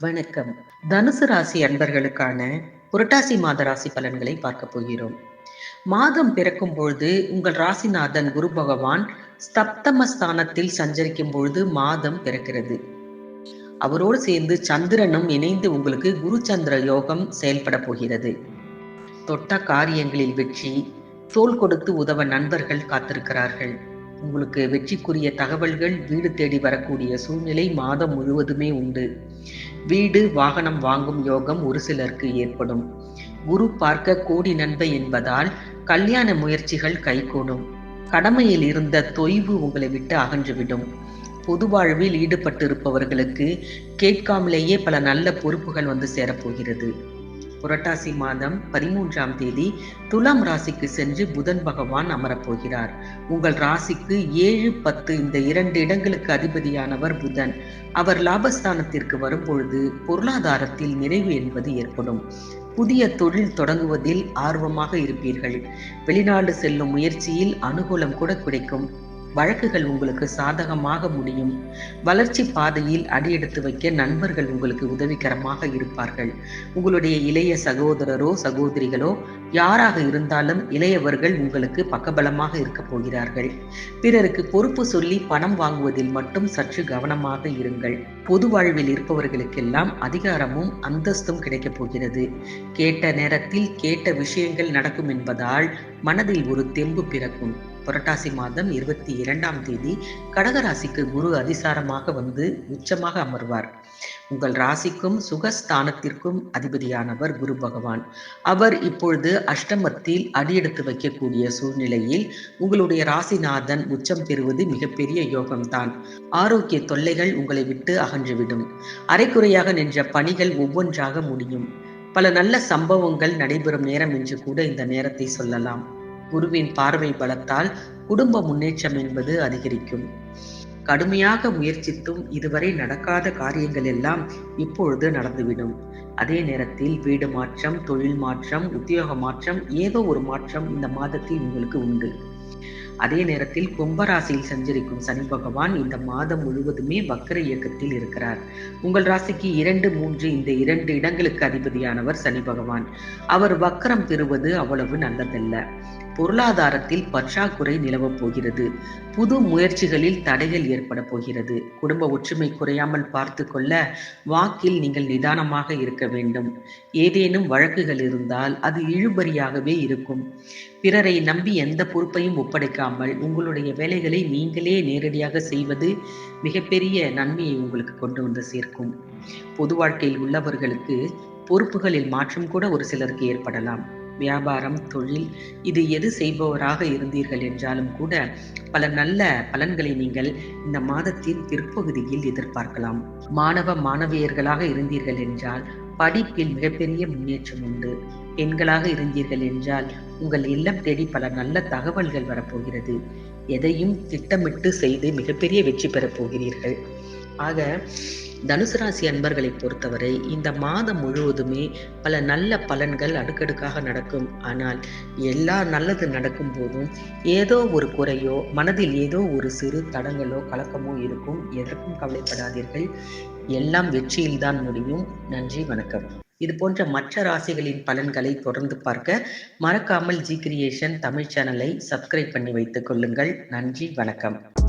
வணக்கம். தனுசு ராசி அன்பர்களுக்கான புரட்டாசி மாத ராசி பலன்களை பார்க்க போகிறோம். மாதம் பிறக்கும் பொழுது உங்கள் ராசிநாதன் குரு பகவான் ஸ்தப்தம ஸ்தானத்தில் சஞ்சரிக்கும் பொழுது மாதம் பிறக்கிறது. அவரோடு சேர்ந்து சந்திரனும் இணைந்து உங்களுக்கு குரு சந்திர யோகம் செயல்பட போகிறது. தொட்ட காரியங்களில் வெற்றி தோல் கொடுத்து உதவ நண்பர்கள் காத்திருக்கிறார்கள். உங்களுக்கு வெற்றிக்குரிய தகவல்கள் வீடு தேடி வரக்கூடிய சூழ்நிலை மாதம் முழுவதுமே உண்டு. வீடு வாகனம் வாங்கும் யோகம் ஒரு சிலருக்கு ஏற்படும். குரு பார்க்க கோடி நன்மை என்பதால் கல்யாண முயற்சிகள் கைகூடும். கடமையில் இருந்த தொய்வு உங்களை விட்டு அகன்றுவிடும். பொது வாழ்வில் ஈடுபட்டு இருப்பவர்களுக்கு கேட்காமலேயே பல நல்ல பொறுப்புகள் வந்து சேரப்போகிறது. புரட்டாசி மாதம் பதிமூன்றாம் தேதி துலாம் ராசிக்கு சென்று புதன் பகவான் அமரப்போகிறார். உங்கள் ராசிக்கு ஏழு பத்து இந்த இரண்டு இடங்களுக்கு அதிபதியானவர் புதன். அவர் லாபஸ்தானத்திற்கு வரும்பொழுது பொருளாதாரத்தில் நிறைவு என்பது ஏற்படும். புதிய தொழில் தொடங்குவதில் ஆர்வமாக இருப்பீர்கள். வெளிநாடு செல்லும் முயற்சியில் அனுகூலம் கூட கிடைக்கும். வழக்குகள் உங்களுக்கு சாதகமாக முடியும். வளர்ச்சி பாதையில் அடியெடுத்து வைக்க நண்பர்கள் உங்களுக்கு உதவிகரமாக இருப்பார்கள். உங்களுடைய இளைய சகோதரரோ சகோதரிகளோ யாராக இருந்தாலும் இளையவர்கள் உங்களுக்கு பக்கபலமாக இருக்க போகிறார்கள். பிறருக்கு பொறுப்பு சொல்லி பணம் வாங்குவதில் மட்டும் சற்று கவனமாக இருங்கள். பொது வாழ்வில் இருப்பவர்களுக்கெல்லாம் அதிகாரமும் அந்தஸ்தும் கிடைக்கப் போகிறது. கேட்ட நேரத்தில் கேட்ட விஷயங்கள் நடக்கும் என்பதால் மனதில் ஒரு தெம்பு பிறக்கும். புரட்டாசி மாதம் இருபத்தி இரண்டாம் தேதி கடகராசிக்கு குரு அதிசாரமாக வந்து உச்சமாக அமர்வார். உங்கள் ராசிக்கும் சுகஸ்தானத்திற்கும் அதிபதியானவர் குரு பகவான். அவர் இப்பொழுது அஷ்டமத்தில் அடியெடுத்து வைக்கக்கூடிய சூழ்நிலையில் உங்களுடைய ராசிநாதன் உச்சம் பெறுவது மிகப்பெரிய யோகம்தான். ஆரோக்கிய தொல்லைகள் உங்களை விட்டு அகன்றுவிடும். அரைக்குறையாக நின்ற பணிகள் ஒவ்வொன்றாக முடியும். பல நல்ல சம்பவங்கள் நடைபெறும் நேரம் என்று கூட இந்த நேரத்தை சொல்லலாம். குருவின் பார்வை பலத்தால் குடும்ப முன்னேற்றம் என்பது அதிகரிக்கும். கடுமையாக முயற்சித்தும் இதுவரை நடக்காத காரியங்கள் எல்லாம் இப்பொழுது நடந்துவிடும். அதே நேரத்தில் வீடு மாற்றம் தொழில் மாற்றம் உத்தியோக மாற்றம் ஏதோ ஒரு மாற்றம் இந்த மாதத்தில் உங்களுக்கு உண்டு. அதே நேரத்தில் கும்பராசியில் சஞ்சரிக்கும் சனி பகவான் இந்த மாதம் முழுவதுமே வக்கர இயக்கத்தில் இருக்கிறார். உங்கள் ராசிக்கு இரண்டு மூன்று இந்த இரண்டு இடங்களுக்கு அதிபதியானவர் சனி பகவான். அவர் வக்கரம் பெறுவது அவ்வளவு நல்லதல்ல. பொருளாதாரத்தில் பற்றாக்குறை நிலவப் போகிறது. புது முயற்சிகளில் தடைகள் ஏற்பட போகிறது. குடும்ப ஒற்றுமை குறையாமல் பார்த்து கொள்ள வாக்கில் நீங்கள் நிதானமாக இருக்க வேண்டும். ஏதேனும் வழக்குகள் இருந்தால் அது இழுபறியாகவே இருக்கும். பிறரை நம்பி எந்த பொறுப்பையும் ஒப்படைக்காமல் உங்களுடைய வேலைகளை நீங்களே நேரடியாக செய்வது மிகப்பெரிய நன்மையை உங்களுக்கு கொண்டு வந்து சேர்க்கும். பொது வாழ்க்கையில் உள்ளவர்களுக்கு பொறுப்புகளில் மாற்றம் கூட ஒரு சிலருக்கு ஏற்படலாம். வியாபாரம் தொழில் இது எது செய்பவராக இருந்தீர்கள் என்றாலும் கூட பல நல்ல பலன்களை நீங்கள் இந்த மாதத்தின் பிற்பகுதியில் எதிர்பார்க்கலாம். மாணவ மாணவியர்களாக இருந்தீர்கள் என்றால் படிப்பில் மிகப்பெரிய முன்னேற்றம் உண்டு. பெண்களாக இருந்தீர்கள் என்றால் உங்கள் இல்லம் தேடி பல நல்ல தகவல்கள் வரப்போகிறது. எதையும் திட்டமிட்டு செய்து மிகப்பெரிய வெற்றி பெறப் போகிறீர்கள். ஆக தனுசு ராசி அன்பர்களை பொறுத்தவரை இந்த மாதம் முழுவதுமே பல நல்ல பலன்கள் அடுக்கடுக்காக நடக்கும். ஆனால் எல்லா நல்லது நடக்கும் போதும் ஏதோ ஒரு குறையோ மனதில் ஏதோ ஒரு சிறு தடங்களோ கலக்கமோ இருக்கும். எதற்கும் கவலைப்படாதீர்கள். எல்லாம் வெற்றியில்தான் முடியும். நன்றி வணக்கம். இது போன்ற மற்ற ராசிகளின் பலன்களை தொடர்ந்து பார்க்க மறக்காமல் ஜி கிரியேஷன் தமிழ் சேனலை சப்ஸ்கிரைப் பண்ணி வைத்துக் கொள்ளுங்கள். நன்றி வணக்கம்.